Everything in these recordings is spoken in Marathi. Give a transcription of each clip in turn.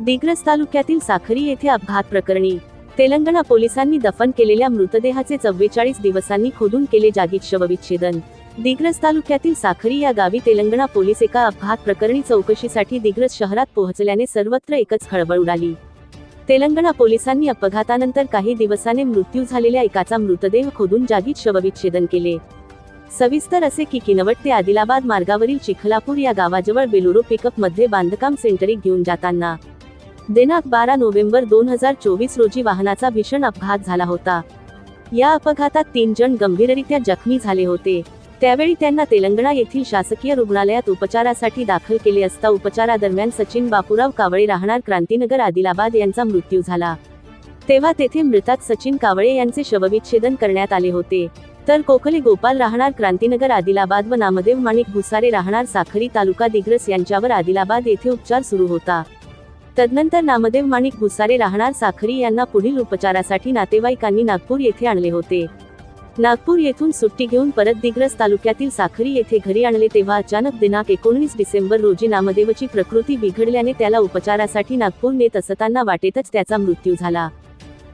दिग्रस तालुक्यातील साखरी येथे अपघात प्रकरणी तेलंगणा पोलिसांनी दफन केलेल्या मृतदेहाचे चव्वेचाळीस दिवसांनी खोदून केले जागीच शवविच्छेदन. दिग्रस तालुक्यातील साखरी या गावी तेलंगणा पोलीस एका अपघात प्रकरणी चौकशीसाठी दिग्रस शहरात पोहोचल्याने सर्वत्र एकच खळबळ उडाली. तेलंगणा पोलिसांनी अपघातानंतर काही दिवसाने मृत्यू झालेल्या एकाचा मृतदेह खोदून जागीच शवविच्छेदन केले. सविस्तर असे की किनवट ते आदिलाबाद मार्गावरील चिखलापूर या गावाजवळ बेलुरो पिकअपमध्ये बांधकाम सेंटरी घेऊन जाताना दिनांक बारा नोव्हेंबर दोन हजार चोवीस रोजी वाहनाचा भीषण अपघात झाला होता. या अपघातात तीन जण गंभीररित्या जखमी झाले होते. त्यावेळी त्यांना तेलंगणा येथील शासकीय रुग्णालयात उपचारासाठी दाखल केले असता उपचारादरम्यान सचिन बापूराव कावळे राहणार क्रांतीनगर आदिलाबाद यांचा मृत्यू झाला. तेव्हा तेथे मृतात सचिन कावळे यांचे शवविच्छेदन करण्यात आले होते. तर कोकले गोपाल राहणार क्रांतीनगर आदिलाबाद व नामदेव माणिक भुसारे राहणार साखरी तालुका दिग्रस यांच्यावर आदिलाबाद येथे उपचार सुरू होता. तदनंतर नामदेव माणिक भुसारे राहणार साखरी यांना पुढील उपचारासाठी नातेवाईकांनी नागपूर येथे आणले होते. नागपूर येथून सुट्टी घेऊन परत दिग्रस तालुक्यातील साखरी येथे घरी आणले तेव्हा अचानक दिनांक एकोणीस डिसेंबर रोजी नामदेवची प्रकृती बिघडल्याने त्याला उपचारासाठी नागपूर नेत असताना वाटेतच त्याचा मृत्यू झाला.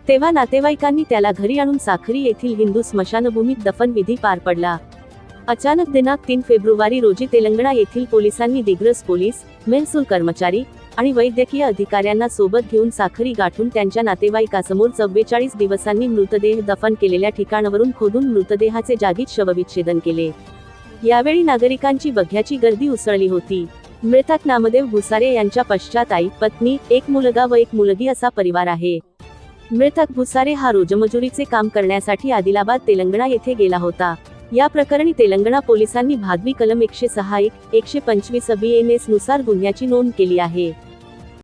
तेव्हा नातेवाईकांनी त्याला घरी आणून साखरी येथील हिंदू स्मशानभूमीत दफनविधी पार पडला. अचानक दिनांक तीन फेब्रुवारी रोजी तेलंगणा येथील पोलिसांनी दिग्रस पोलीस महसूल कर्मचारी आणि वैद्यकीय अधिकाऱ्यांना सोबत घेऊन साखरी गाठून त्यांच्या नातेवाईकासमोर चव्वेचाळीस दिवसांनी मृतदेह दफन केलेल्या ठिकाणावरून खोदून मृतदेहाचे जागीच शवविच्छेदन केले. यावेळी नागरिकांची बघ्याची गर्दी उसळली होती. मृतक नामदेव भुसारे यांच्या पश्चात आई पत्नी एक मुलगा व एक मुलगी असा परिवार आहे. मृतक भुसारे हा रोजमजुरीचे काम करण्यासाठी आदिलाबाद तेलंगणा येथे गेला होता. या प्रकरणी तेलंगणा पोलिसांनी भादवी कलम एकशे सहा एक एकशे पंचवीस बी एन एसनुसार गुन्ह्याची नोंद केली आहे.